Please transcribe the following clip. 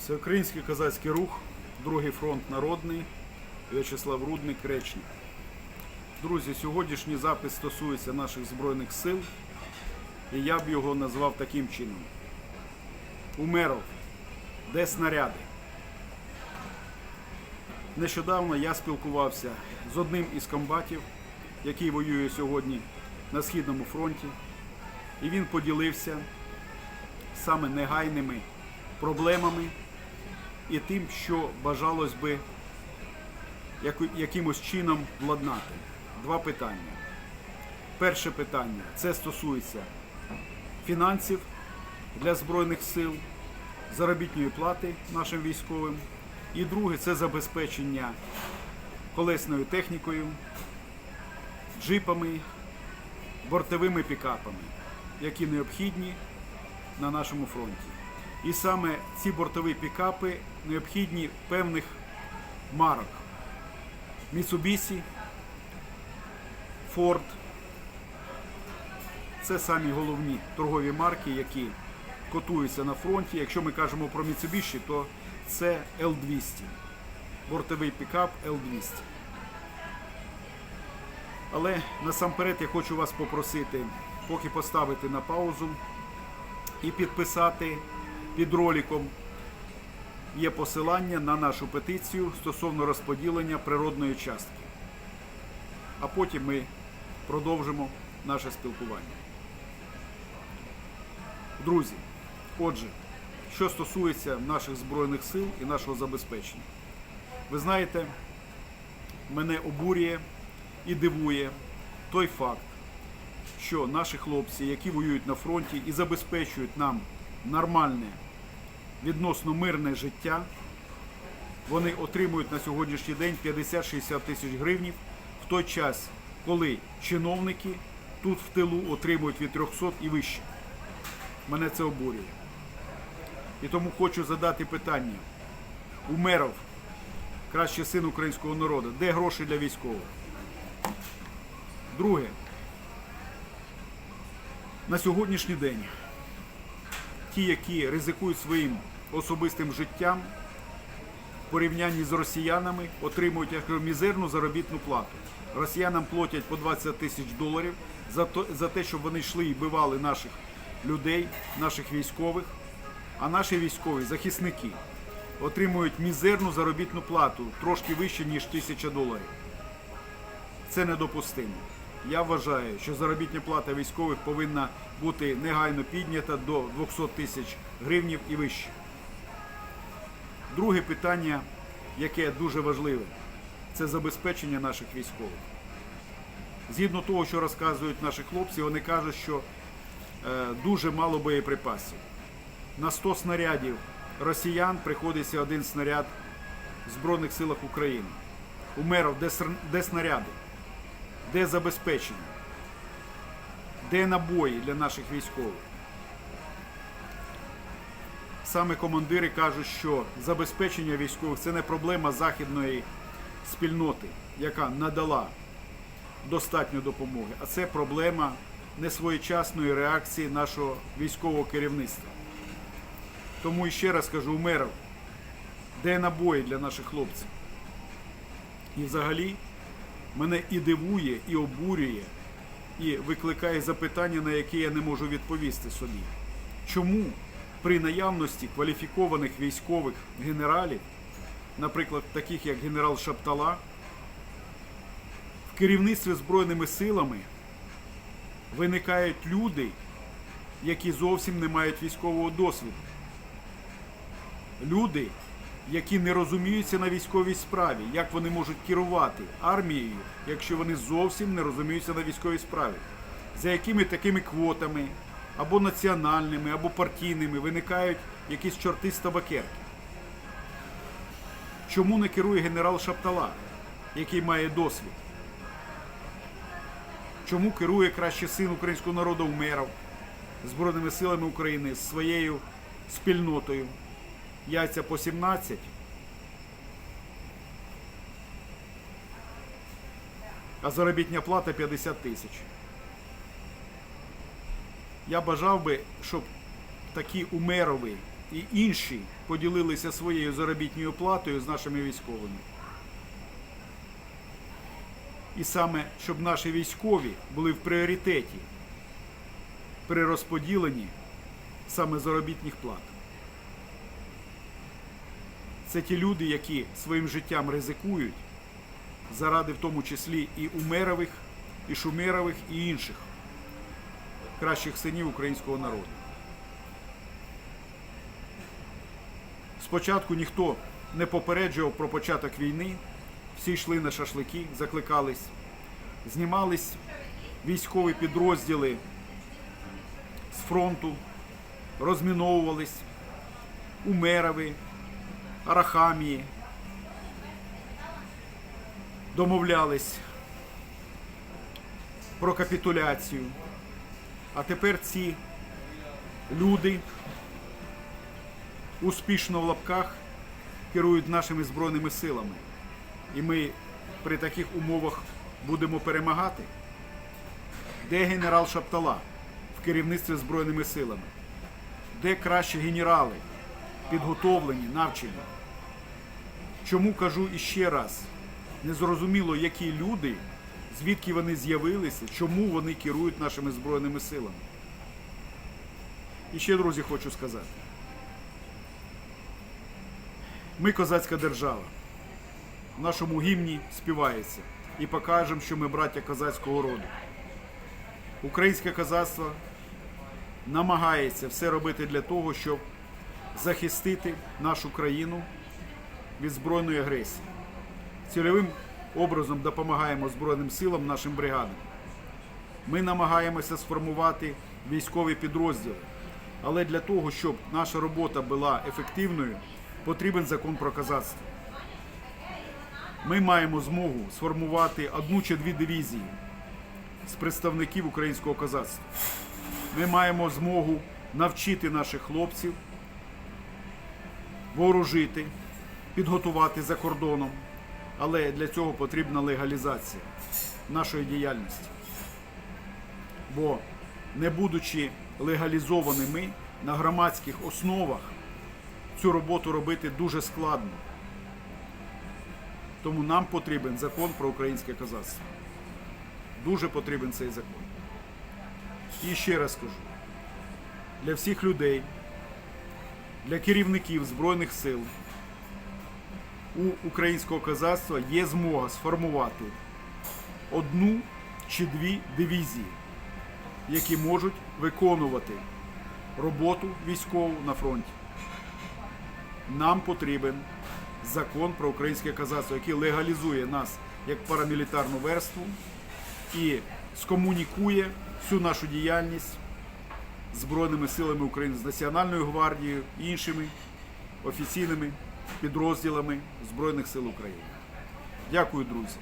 Всеукраїнський козацький рух, Другий фронт народний, В'ячеслав Рудник, Речник. Друзі, сьогоднішній запис стосується наших Збройних сил, і я б його назвав таким чином. Умеров, де снаряди? Нещодавно я спілкувався з одним із комбатів, який воює сьогодні на Східному фронті, і він поділився саме негайними проблемами і тим, що бажалось би якимось чином владнати. Два питання. Перше питання це стосується фінансів для Збройних сил, заробітної плати нашим військовим. І друге це забезпечення колесною технікою, джипами, бортовими пікапами, які необхідні на нашому фронті. І саме ці бортові пікапи необхідні певних марок. Mitsubishi, Ford. Це самі головні торгові марки, які котуються на фронті. Якщо ми кажемо про Mitsubishi, то це L200. Бортовий пікап L200. Але насамперед я хочу вас попросити, поки поставити на паузу і підписати під роликом є посилання на нашу петицію стосовно розподілення природної частки. А потім ми продовжимо наше спілкування. Друзі, отже, що стосується наших Збройних сил і нашого забезпечення. Ви знаєте, мене обурює і дивує той факт, що наші хлопці, які воюють на фронті і забезпечують нам нормальне, відносно мирне життя, вони отримують на сьогоднішній день 50-60 тисяч гривнів, в той час, коли чиновники тут в тилу отримують від 300 і вище. Мене це обурює. І тому хочу задати питання. Умеров, кращий син українського народу, де гроші для військових? Друге, на сьогоднішній день ті, які ризикують своїм особистим життям в порівнянні з росіянами, отримують мізерну заробітну плату. Росіянам платять по 20 тисяч доларів за, то, за те, щоб вони йшли і бивали наших людей, наших військових, а наші військові захисники отримують мізерну заробітну плату трошки вище, ніж тисяча доларів. Це недопустимо. Я вважаю, що заробітна плата військових повинна бути негайно піднята до 200 тисяч гривнів і вище. Друге питання, яке дуже важливе, це забезпечення наших військових. Згідно того, що розказують наші хлопці, вони кажуть, що е, дуже мало боєприпасів. На 100 снарядів росіян приходиться один снаряд в Збройних силах України. Умеров, де, ср- де снаряди? Де забезпечення? Де набої для наших військових? Саме командири кажуть, що забезпечення військових це не проблема західної спільноти, яка надала достатньо допомоги, а це проблема несвоєчасної реакції нашого військового керівництва. Тому ще раз кажу, Умеров, де набої для наших хлопців? І взагалі мене і дивує, і обурює, і викликає запитання, на які я не можу відповісти собі. Чому при наявності кваліфікованих військових генералів, наприклад, таких як генерал Шаптала, в керівництві Збройними силами виникають люди, які зовсім не мають військового досвіду. Люди, які не розуміються на військовій справі, як вони можуть керувати армією, якщо вони зовсім не розуміються на військовій справі, за якими такими квотами, або національними, або партійними виникають якісь чорти з табакерки. Чому не керує генерал Шаптала, який має досвід? Чому керує краще син українського народу Умеров Збройними силами України з своєю спільнотою? Яйця по 17. А заробітня плата 50 тисяч. Я бажав би, щоб такі умерові і інші поділилися своєю заробітною платою з нашими військовими. І саме щоб наші військові були в пріоритеті при розподіленні саме заробітних плат. Це ті люди, які своїм життям ризикують заради в тому числі і Умерових, і Шумерових, і інших кращих синів українського народу. Спочатку ніхто не попереджував про початок війни, всі йшли на шашлики, закликались, знімались військові підрозділи з фронту, розміновувались Умерови, Арахамії, домовлялись про капітуляцію. А тепер ці люди успішно в лапках керують нашими збройними силами. І ми при таких умовах будемо перемагати. Де генерал Шаптала в керівництві збройними силами? Де кращі генерали, підготовлені, навчені? Чому кажу іще раз? Незрозуміло, які люди, звідки вони з'явилися, чому вони керують нашими збройними силами. І ще, друзі, хочу сказати. Ми козацька держава. В нашому гімні співається і покажемо, що ми браття козацького роду. Українське козацтво намагається все робити для того, щоб захистити нашу країну від збройної агресії. Цільовим образом допомагаємо Збройним силам, нашим бригадам. Ми намагаємося сформувати військові підрозділи. Але для того, щоб наша робота була ефективною, потрібен закон про козацтво. Ми маємо змогу сформувати одну чи дві дивізії з представників українського козацтва. Ми маємо змогу навчити наших хлопців вооружити, підготувати за кордоном. Але для цього потрібна легалізація нашої діяльності. Бо не будучи легалізованими на громадських основах, цю роботу робити дуже складно. Тому нам потрібен закон про українське козацтво. Дуже потрібен цей закон. І ще раз скажу, для всіх людей, для керівників Збройних сил у українського козацтва є змога сформувати одну чи дві дивізії, які можуть виконувати роботу військову на фронті. Нам потрібен закон про українське козацтво, який легалізує нас як парамілітарну верству і скомунікує всю нашу діяльність Збройними силами України, з Національною гвардією і іншими офіційними підрозділами Збройних сил України. Дякую, друзі.